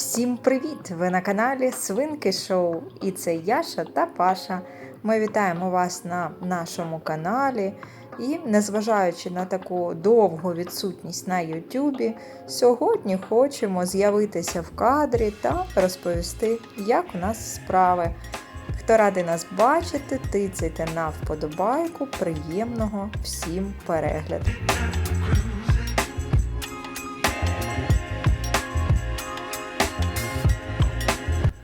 Всім привіт! Ви на каналі Свинки Шоу. І це Яша та Паша. Ми вітаємо вас на нашому каналі. І, незважаючи на таку довгу відсутність на Ютубі, сьогодні хочемо з'явитися в кадрі та розповісти, як у нас справи. Хто радий нас бачити, тицяйте на вподобайку. Приємного всім перегляду!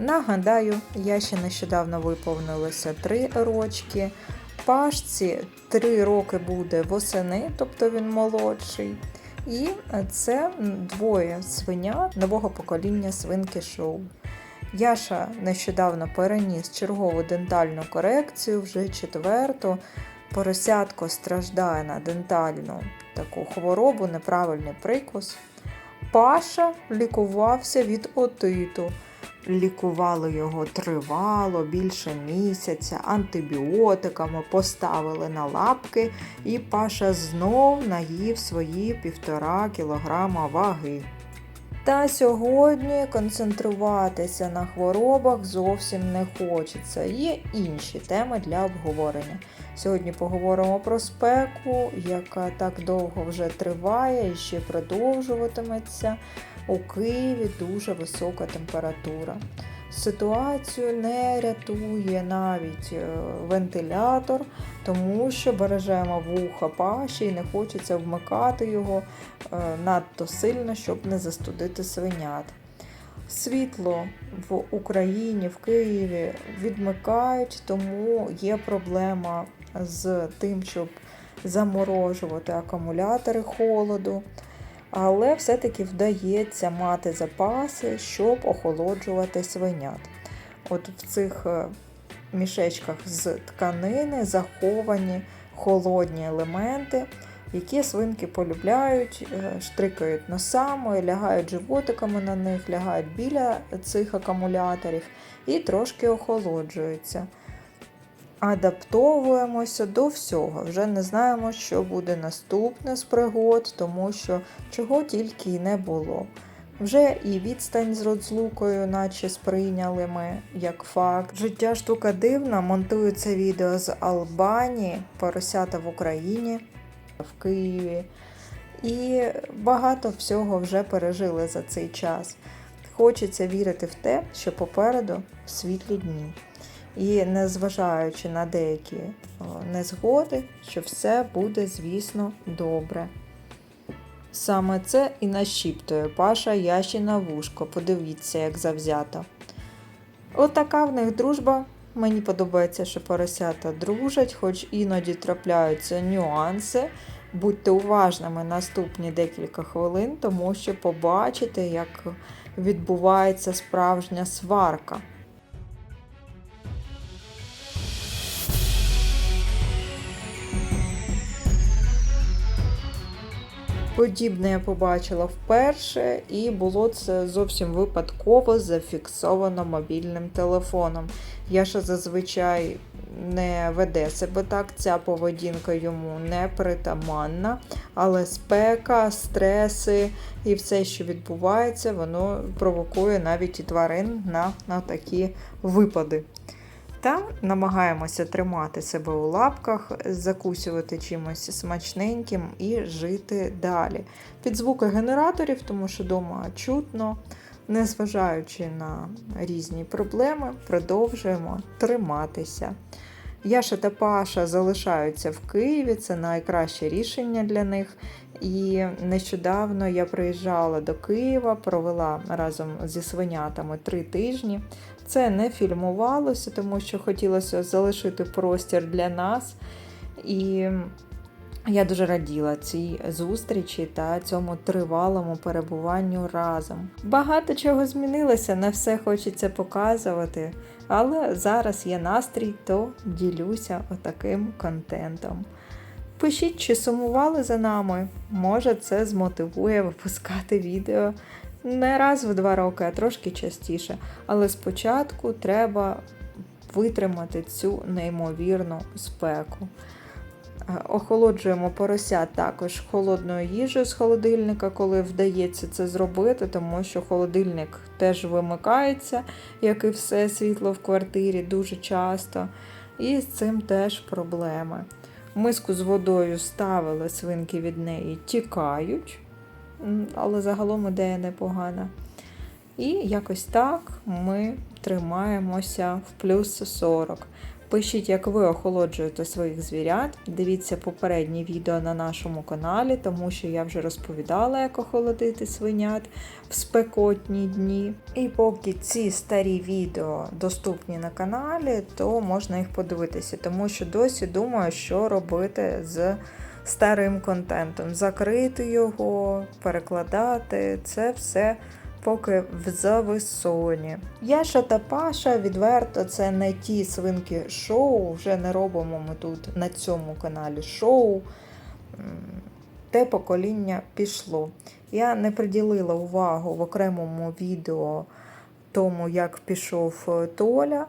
Нагадаю, я ще нещодавно виповнилося 3 рочки. Пашці 3 роки буде восени, тобто він молодший. І це двоє свиня нового покоління свинки шоу. Яша нещодавно переніс чергову дентальну корекцію, вже четверту. Поросятко страждає на дентальну таку хворобу, неправильний прикус. Паша лікувався від отиту. Лікували його тривало, більше місяця, антибіотиками поставили на лапки, і Паша знов наїв свої півтора кілограма ваги. Та сьогодні концентруватися на хворобах зовсім не хочеться. Є інші теми для обговорення. Сьогодні поговоримо про спеку, яка так довго вже триває і ще продовжуватиметься. У Києві дуже висока температура. Ситуацію не рятує навіть е, вентилятор, тому що бережемо вуха паші і не хочеться вмикати його е, надто сильно, щоб не застудити свинят. Світло в Україні, в Києві відмикають, тому є проблема з тим, щоб заморожувати акумулятори холоду але все-таки вдається мати запаси, щоб охолоджувати свинят. От в цих е, мішечках з тканини заховані холодні елементи, які свинки полюбляють, е, штрикають носами, лягають животиками на них, лягають біля цих акумуляторів і трошки охолоджуються адаптовуємося до всього. Вже не знаємо, що буде наступне з пригод, тому що чого тільки й не було. Вже і відстань з розлукою, наче сприйняли ми як факт. Життя штука дивна, монтую це відео з Албанії, поросята в Україні, в Києві. І багато всього вже пережили за цей час. Хочеться вірити в те, що попереду світлі дні. І незважаючи на деякі незгоди, що все буде, звісно, добре. Саме це і нашіптує Паша Ящина вушко. Подивіться, як завзято. Отака в них дружба. Мені подобається, що поросята дружать, хоч іноді трапляються нюанси. Будьте уважними наступні декілька хвилин, тому що побачите, як відбувається справжня сварка. Подібне я побачила вперше, і було це зовсім випадково зафіксовано мобільним телефоном. Я ще зазвичай не веде себе так, ця поведінка йому не притаманна, але спека, стреси і все, що відбувається, воно провокує навіть і тварин на, на такі випади. Та намагаємося тримати себе у лапках, закусювати чимось смачненьким і жити далі. Під звуки генераторів, тому що вдома чутно, незважаючи на різні проблеми, продовжуємо триматися. Яша та Паша залишаються в Києві, це найкраще рішення для них. І нещодавно я приїжджала до Києва, провела разом зі свинятами три тижні. Це не фільмувалося, тому що хотілося залишити простір для нас. І я дуже раділа цій зустрічі та цьому тривалому перебуванню разом. Багато чого змінилося, не все хочеться показувати, але зараз є настрій, то ділюся отаким контентом. Пишіть, чи сумували за нами. Може, це змотивує випускати відео не раз в два роки, а трошки частіше. Але спочатку треба витримати цю неймовірну спеку. Е, Охолоджуємо порося також холодною їжею з холодильника, коли вдається це зробити, тому що холодильник теж вимикається, як і все світло в квартирі дуже часто. І з цим теж проблеми. Миску з водою ставили, свинки від неї тікають, але загалом ідея непогана. І якось так ми тримаємося в плюс 40. Пишіть, як ви охолоджуєте своїх звірят. Дивіться попередні відео на нашому каналі, тому що я вже розповідала, як охолодити свинят в спекотні дні. І поки ці старі відео доступні на каналі, то можна їх подивитися, тому що досі думаю, що робити з старим контентом. Закрити його, перекладати це все поки в зависоні. Яша та Паша відверто це не ті свинки шоу. Вже не робимо ми тут на цьому каналі шоу. Те покоління пішло. Я не приділила увагу в окремому відео тому, як пішов Толя.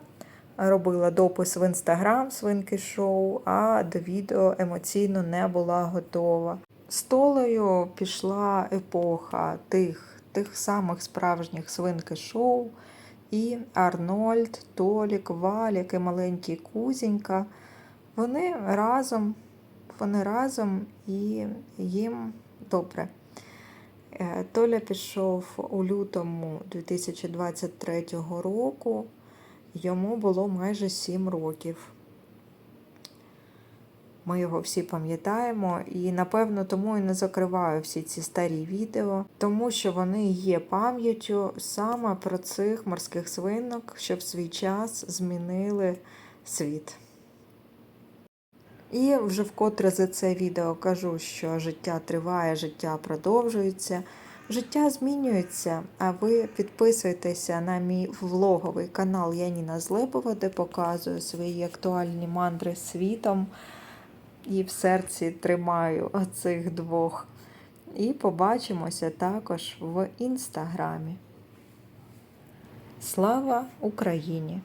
Робила допис в інстаграм свинки шоу, а до відео емоційно не була готова. З Толею пішла епоха тих, тих самих справжніх свинки шоу. І Арнольд, Толік, Валік і маленький Кузінька. Вони разом, вони разом і їм добре. Е, Толя пішов у лютому 2023 року. Йому було майже 7 років. Ми його всі пам'ятаємо, і напевно тому і не закриваю всі ці старі відео, тому що вони є пам'яттю саме про цих морських свинок, що в свій час змінили світ. І вже вкотре за це відео кажу, що життя триває, життя продовжується, життя змінюється. А ви підписуйтеся на мій влоговий канал Яніна Злебова, де показую свої актуальні мандри світом. І в серці тримаю оцих двох. І побачимося також в інстаграмі. Слава Україні!